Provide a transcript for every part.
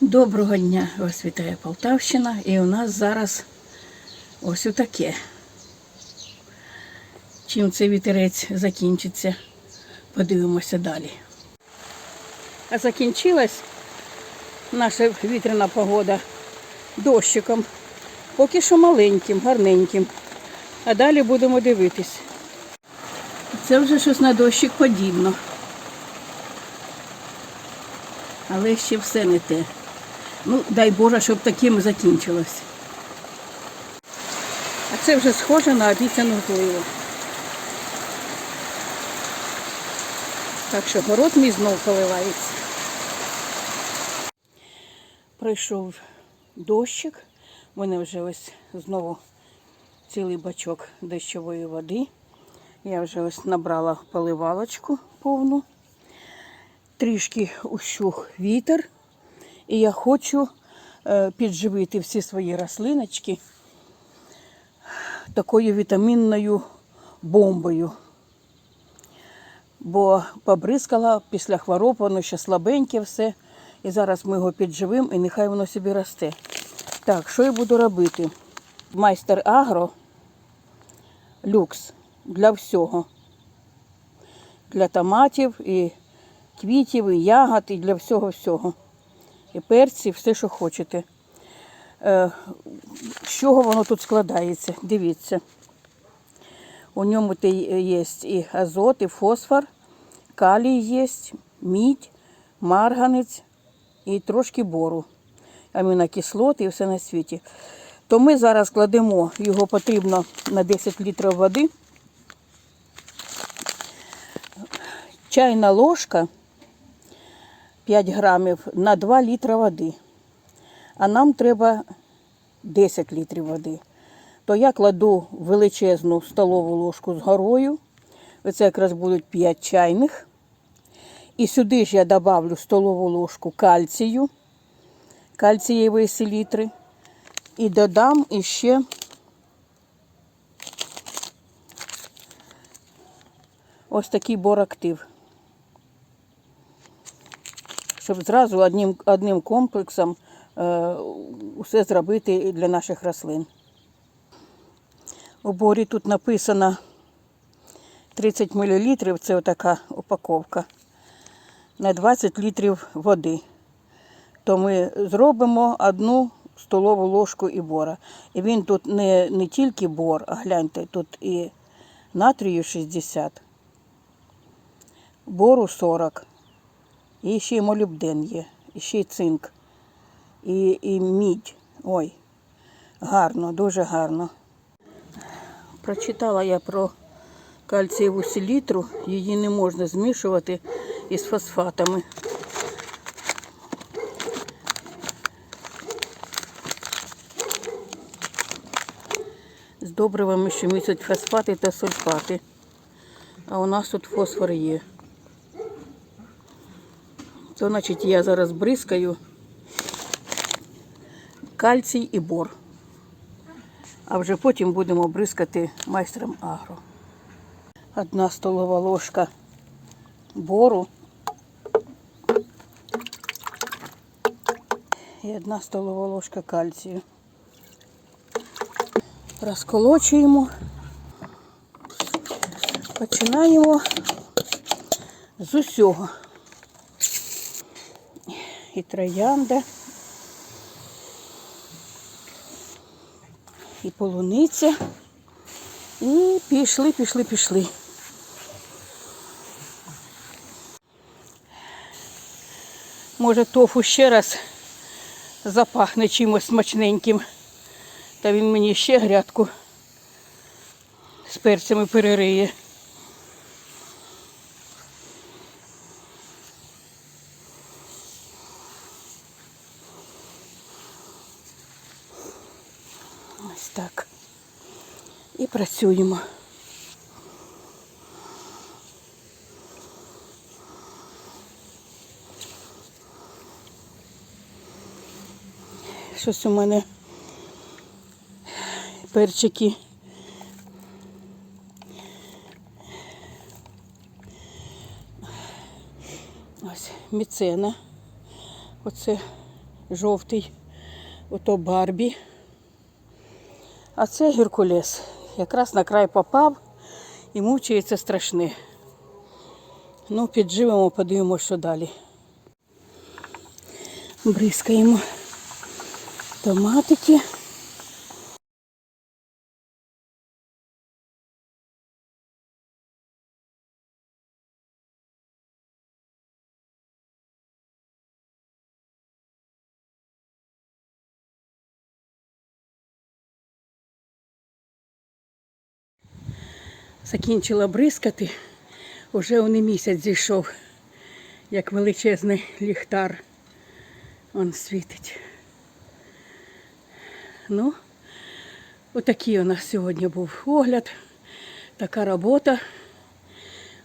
Доброго дня, вас вітає Полтавщина. І у нас зараз ось таке. Чим цей вітерець закінчиться, подивимося далі. А закінчилась наша вітряна погода дощиком. Поки що маленьким, гарненьким. А далі будемо дивитись. Це вже щось на дощик подібно. Але ще все не те. Ну, дай Боже, щоб таким закінчилось. А це вже схоже на обіцяну зливу. Так що город мій знов поливається. Пройшов дощик. У мене вже ось знову цілий бачок дощової води. Я вже ось набрала поливалочку повну. Трішки ущух вітер. І я хочу е, підживити всі свої рослиночки такою вітамінною бомбою. Бо побризкала після хвороб, воно ще слабеньке все. І зараз ми його підживимо і нехай воно собі росте. Так, що я буду робити? Майстер Агро люкс для всього. Для томатів, і квітів, і ягод, і для всього-всього. І перці, все, що хочете. Е, з чого воно тут складається? Дивіться. У ньому є і азот, і фосфор, калій є, мідь, марганець і трошки бору. Амінокислоти і все на світі. То ми зараз кладемо, його потрібно на 10 літрів води. Чайна ложка 5 грамів на 2 літри води. А нам треба 10 літрів води. То я кладу величезну столову ложку з горою. Оце якраз будуть 5 чайних. І сюди ж я добавлю столову ложку кальцію, кальцієвої селітри. І додам іще ось такий борактив. Щоб зразу одним, одним комплексом е, усе зробити для наших рослин. У борі тут написано 30 мл, це отака упаковка, на 20 літрів води. То ми зробимо одну столову ложку і бора. І він тут не, не тільки бор, а гляньте, тут і натрію 60, бору 40. І ще й молібден є, і ще й цинк, і, і мідь. Ой, гарно, дуже гарно. Прочитала я про кальцієву селітру, її не можна змішувати із фосфатами. З добривами, що містять фосфати та сульфати. А у нас тут фосфор є. То, значить, я зараз бризкаю кальцій і бор. А вже потім будемо бризкати майстром агро. Одна столова ложка бору і одна столова ложка кальцію. Розколочуємо. Починаємо з усього. І троянда, і полуниця. І пішли, пішли, пішли. Може, тофу ще раз запахне чимось смачненьким. Та він мені ще грядку з перцями перериє. Ось так. І працюємо. Щось у мене перчики. Ось міцена. Оце жовтий. Ото Барбі. А це Геркулес. Якраз на край попав і мучається страшне. Ну, підживемо, подивимося, що далі. Бризкаємо томатики. Закінчила бризкати. Уже он і місяць зійшов, як величезний ліхтар. Он світить. Ну, отакий у нас сьогодні був огляд. Така робота.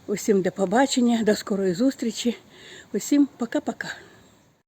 Усім до побачення, до скорої зустрічі. Усім пока-пока.